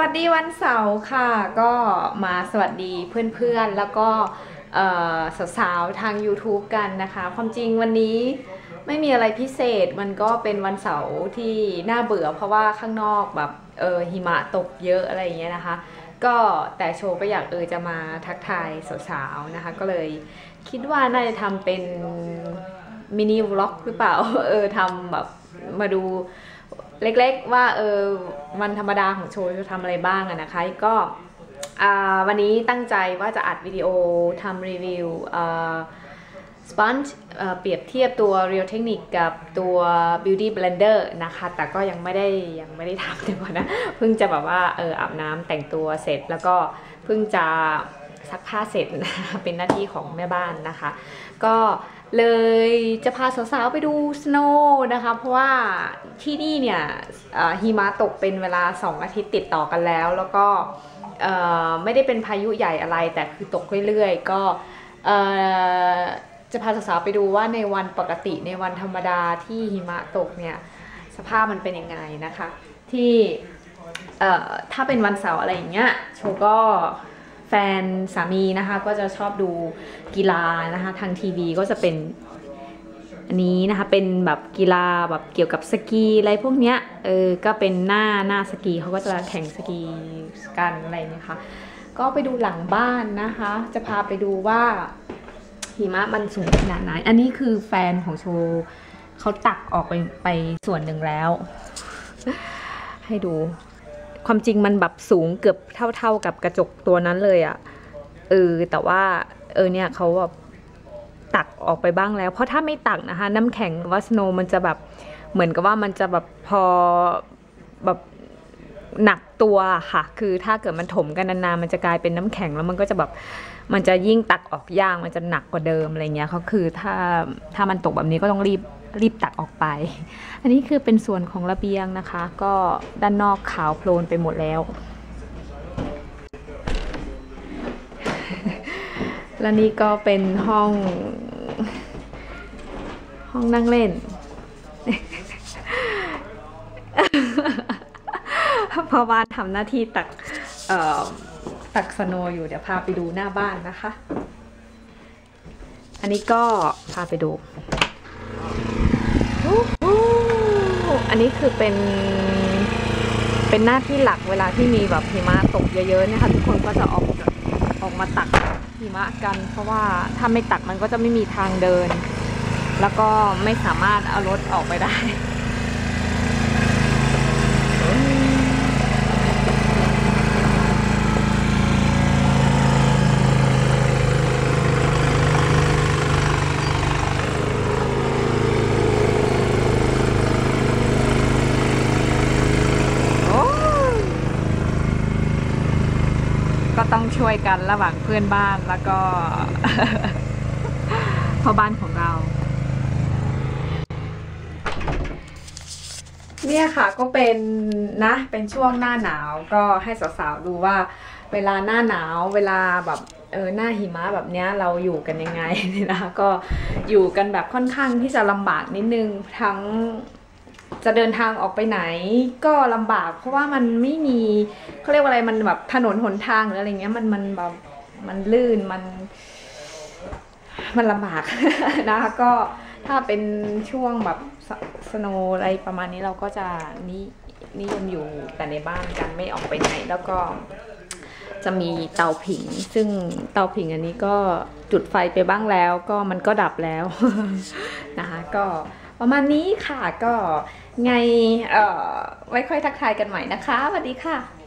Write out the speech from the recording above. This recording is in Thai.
วัสดีวันเสาร์ค่ะ ก็มาสวัสดีเพื่อนๆ แล้วก็สาวๆ ทาง YouTube กันนะคะ ความจริงวันนี้ไม่มีอะไรพิเศษมันก็เป็นวันเสาร์ที่น่าเบื่อ เพราะว่าข้างนอกแบบเออหิมะตกเยอะอะไรอย่างเงี้ยนะคะ ก็แต่โชว์ก็อยากเออจะมาทักทายสาวๆ นะคะ ก็เลยคิดว่าน่าจะทำเป็นมินิวล็อกหรือเปล่า เออทำแบบมาดู เล็กๆว่าเออวันธรรมดาของโชว์จะทำอะไรบ้างอะนะคะก็อ่าวันนี้ตั้งใจว่าจะอัดวิดีโอทำรีวิวสปันจ์เปรียบเทียบตัว Real Technique กับตัว Beauty Blender นะคะ แต่ก็ยังไม่ได้ยังไม่ได้ทำเดี๋ยวก่อนนะ เพิ่งจะแบบว่าเอออาบน้ำแต่งตัวเสร็จแล้วก็เพิ่งจะ ซักผ้าเสร็จนะเป็นหน้าที่ของแม่บ้านนะคะ ก็เลยจะพาสาวๆไปดูสโนว์นะคะ เพราะว่าที่นี่เนี่ยหิมะตกเป็นเวลา 2 อาทิตย์ติดต่อกันแล้ว แล้วก็ไม่ได้เป็นพายุใหญ่อะไรแต่คือตกเรื่อยๆ ก็จะพาสาวๆไปดูว่าในวันปกติในวันธรรมดาที่หิมะตกเนี่ยสภาพมันเป็นยังไงนะคะ ที่ถ้าเป็นวันเสาร์อะไรอย่างเงี้ยโชก็ แฟนสามีนะคะก็จะชอบดูกีฬานะคะทางทีวีก็จะเป็นอันนี้นะคะเป็นแบบกีฬาแบบเกี่ยวกับสกีอะไรพวกเนี้ยเออก็เป็นหน้าหน้าสกีเขาก็จะแข่งสกีกันอะไรอย่างเงี้ยค่ะก็ไปดูหลังบ้านนะคะ จะพาไปดูว่าหิมะมันสูงขนาดไหน อันนี้คือแฟนของโชว์เขาตักออกไปไปส่วนหนึ่งแล้ว ให้ดู ความจริงมันแบบสูงเกือบเท่า ๆกับกระจกตัวนั้นเลยอะ่ะเออแต่ว่าเออเนี่ยเขาแบบตักออกไปบ้างแล้ว เพราะถ้าไม่ตักนะคะ น้ำแข็งว่าสโนมันจะแบบเหมือนกับว่ามันจะแบบพอแบบหนักตัวค่ะ คือถ้าเกิดมันถมกันนานๆมันจะกลายเป็นน้ำแข็งแล้วมันก็จะแบบมันจะยิ่งตักออกยากมันจะหนักกว่าเดิมอะไรเงี้ยเขาคือถ้าถ้ามันตกแบบนี้ก็ต้องรีบ รีบตักออกไป อันนี้คือเป็นส่วนของระเบียงนะคะ ก็ด้านนอกขาวโพลนไปหมดแล้ว และนี่ก็เป็นห้อง ห้องนั่งเล่น พอบ้านทำหน้าที่ตักตักสโนอยู่เดี๋ยวพาไปดูหน้าบ้านนะคะ อันนี้ก็พาไปดู อันนี้คือเป็นเป็นหน้าที่หลักเวลาที่มีแบบหิมะตกเยอะๆเนี่ยค่ะทุกคนก็จะออกออกมาตักหิมะกัน เพราะว่าถ้าไม่ตักมันก็จะไม่มีทางเดิน แล้วก็ไม่สามารถเอารถออกไปได้ โอ้ยก็ต้อง ช่วยกันระหว่างเพื่อนบ้านแล้วก็พ่อบ้านของเรา เนี่ยค่ะก็เป็นนะเป็นช่วงหน้าหนาวก็ให้สาวๆดูว่าเวลาหน้าหนาวเวลาแบบเออหน้าหิมะแบบเนี้ยเราอยู่กันยังไงนี่นะคะก็อยู่กันแบบค่อนข้างที่จะลำบากนิดนึงทั้ง จะเดินทางออกไปไหนก็ลำบาก เพราะว่ามันไม่มีเขาเรียกว่าอะไรมันแบบถนนหนทางหรืออะไรเงี้ยมันมันแบบมันลื่นมัน มันลำบากนะคะก็ถ้าเป็นช่วงแบบสโนอะไรประมาณนี้เราก็จะนินิยมอยู่แต่ในบ้านกันไม่ออกไปไหน แล้วก็จะมีเตาผิง ซึ่งเตาผิงอันนี้ก็จุดไฟไปบ้างแล้ว ก็มันก็ดับแล้วนะคะก็ ประมาณนี้ค่ะก็ไงเอ่อไว้ค่อยทักทายกันใหม่นะคะสวัสดีค่ะ